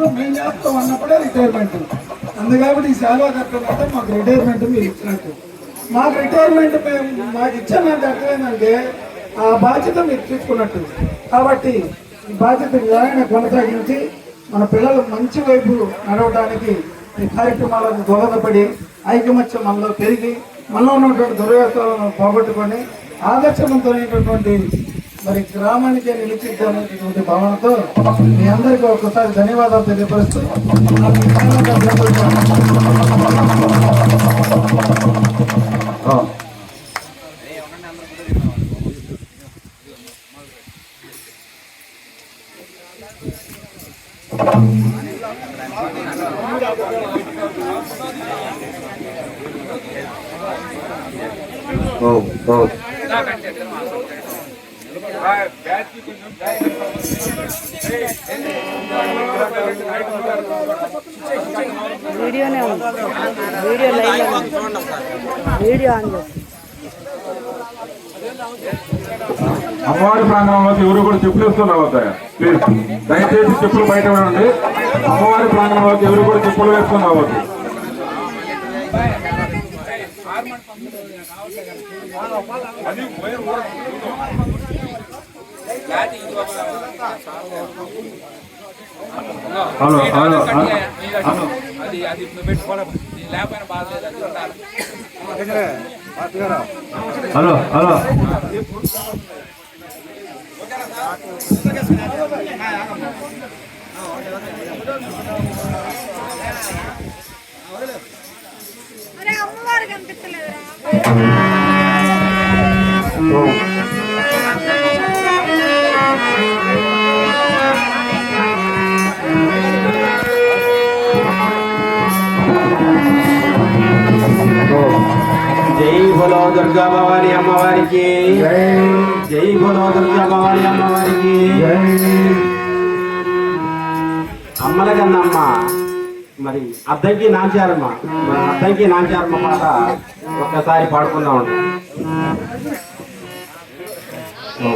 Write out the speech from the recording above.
చేస్తున్నారో మేము చేస్తాం అన్నప్పుడే రిటైర్మెంట్ అందుకాబట్టి ఈ సేవా కట్టమంటే మాకు రిటైర్మెంట్ మీరు ఇచ్చినట్టు. మాకు రిటైర్మెంట్ మేము మాకు ఇచ్చానంటే అర్థమైందంటే ఆ బాధ్యత మీరు తీసుకున్నట్టు. కాబట్టి ఈ బాధ్యత నిజంగా కొనసాగించి మన పిల్లలు మంచి వైపు నడవడానికి ఈ కార్యక్రమాలకు దోహదపడి ఐకమత్యం మనలో పెరిగి మనలో ఉన్నటువంటి దుర్వ్యవస్థలను పోగొట్టుకొని ఆదర్శవంతమైనటువంటి మరి గ్రామానికి నిలిచిద్దనేటువంటి భావనతో మీ అందరికీ ఒకసారి ధన్యవాదాలు తెలియపరుస్తూ నాకు ఈ ఓ ఓ. వీడియోనే ఉంది. వీడియో లైవ్ వీడియో ఆన్ అమ్మవారి ప్రాంగణంలోకి ఎవరు కూడా చెప్పులు రావద్దాయా ప్లీజ్. దయచేసి చెప్పులు బయట ఉండండి అమ్మవారి ప్రాంగణంలోకి ఎవరు కూడా చెప్పులు వేసుకొని రావద్దు. హలో హలో హలో అది అది ఇప్పుడు పెట్టుకోవడం లేకపోయినా బాధలేదు అది ఉండాలి హలో హలో అరే అమ్మవారు కనిపించలేదురా జై బలో దుర్గా భవాని అమ్మవారికి. జై బలో దుర్గా భవాని అమ్మవారికి. అమ్మల కన్నమ్మ మరి అద్దంకి నాంచారమ్మ. మరి అద్దంకి నాంచారమ్మ పాట ఒక్కసారి పాడుకుందాం ఓ.